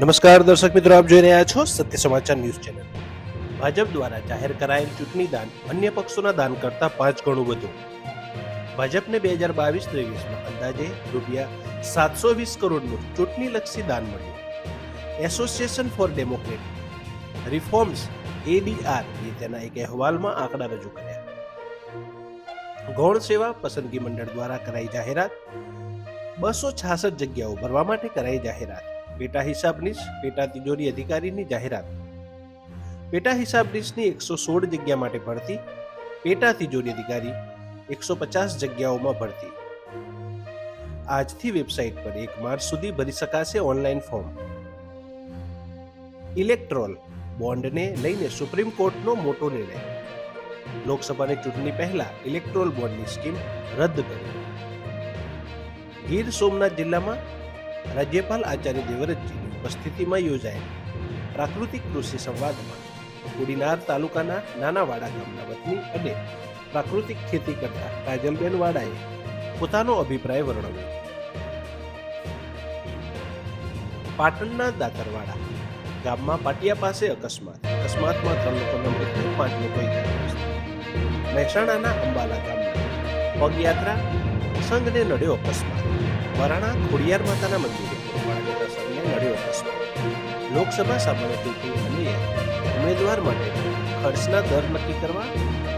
નમસ્કાર દર્શક મિત્રો, આપ જોઈ રહ્યા છો સત્ય સમાચાર ન્યૂઝ ચેનલ. ભાજપ દ્વારા જાહેર કરાયેલ ચૂંટણી દાન અન્ય પક્ષોના દાન કરતા પાંચ ગણું વધુ ભાજપને બે હજાર બાવીસ ત્રેવીસમાં અંદાજે રૂપિયા સાતસો વીસ કરોડનું ચૂંટણીલક્ષી દાન મળ્યું. Association for democrat, reforms, ADR એ તેના એક અહેવાલમાં આંકડા રજૂ કર્યા. ગૌણ સેવા પસંદગી મંડળ દ્વારા કરાઈ જાહેરાત, બસો છાસઠ જગ્યાઓ ભરવા માટે કરાઈ જાહેરાત. પેટા હિસાબનીશ પેટા તિજોરી અધિકારીની જાહેરાત. પેટા હિસાબનીશની એકસો સોળ જગ્યા માટે ભરતી, પેટા તિજોરી અધિકારી એકસો પચાસ જગ્યાઓમાં ભરતી. આજથી વેબસાઇટ પર એક માર્ચ સુધી ભરી શકાશે ઓનલાઈન ફોર્મ. ઇલેક્ટ્રોલ બોન્ડને લઈને સુપ્રીમ કોર્ટનો મોટો નિર્ણય. લોકસભાની ચૂંટણી પહેલા ઇલેક્ટ્રોલ બોન્ડની સ્કીમ રદ કરી. ગીર સોમનાથ જિલ્લામાં રાજ્યપાલ આચાર્ય દેવવ્રતજીની ઉપસ્થિતિમાં યોજાયેલ પ્રાકૃતિક કૃષિ સંવાદમાં કુડીનાર તાલુકાના નાનાવાડા ગામના વતની અને પ્રાકૃતિક ખેતી કરતા કાજલબેન વાડાએ પોતાનો અભિપ્રાય વર્ણવ્યો. પાટણના દાતરવાડા ગામમાં પાટિયા પાસે અકસ્માત. અકસ્માતમાં ત્રણ લોકોના મૃત્યુ પાંચ લોકો ઇજાગ્રસ્ત મહેસાણાના અંબાલા ગામમાં પગયાત્રા સંઘને નડ્યો અકસ્માત. વરાણા ખોડિયાર માતાના મંદિરે લડ્યો અકસ્માત લોકસભા સામાન્ય ચૂંટણી અન્વયે ઉમેદવાર માટે ખર્ચના દર નક્કી કરવા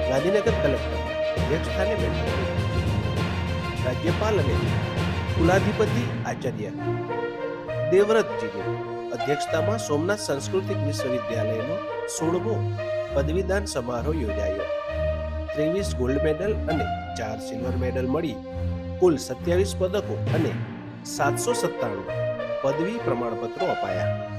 ગાંધીનગર કલેક્ટર અધ્યક્ષસ્થાને બેઠક. રાજ્યપાલ અને કુલાધિપતિ આચાર્ય દેવવ્રતજીની અધ્યક્ષતામાં સોમનાથ સાંસ્કૃતિક વિશ્વવિદ્યાલયનો સોળમો પદવીદાન સમારોહ યોજાયો. ત્રેવીસ ગોલ્ડ મેડલ અને ચાર સિલ્વર મેડલ મળી. કુલ સત્યાવીસ પદકો અને સાતસો સત્તાણું પદવી પ્રમાણપત્રો અપાયા.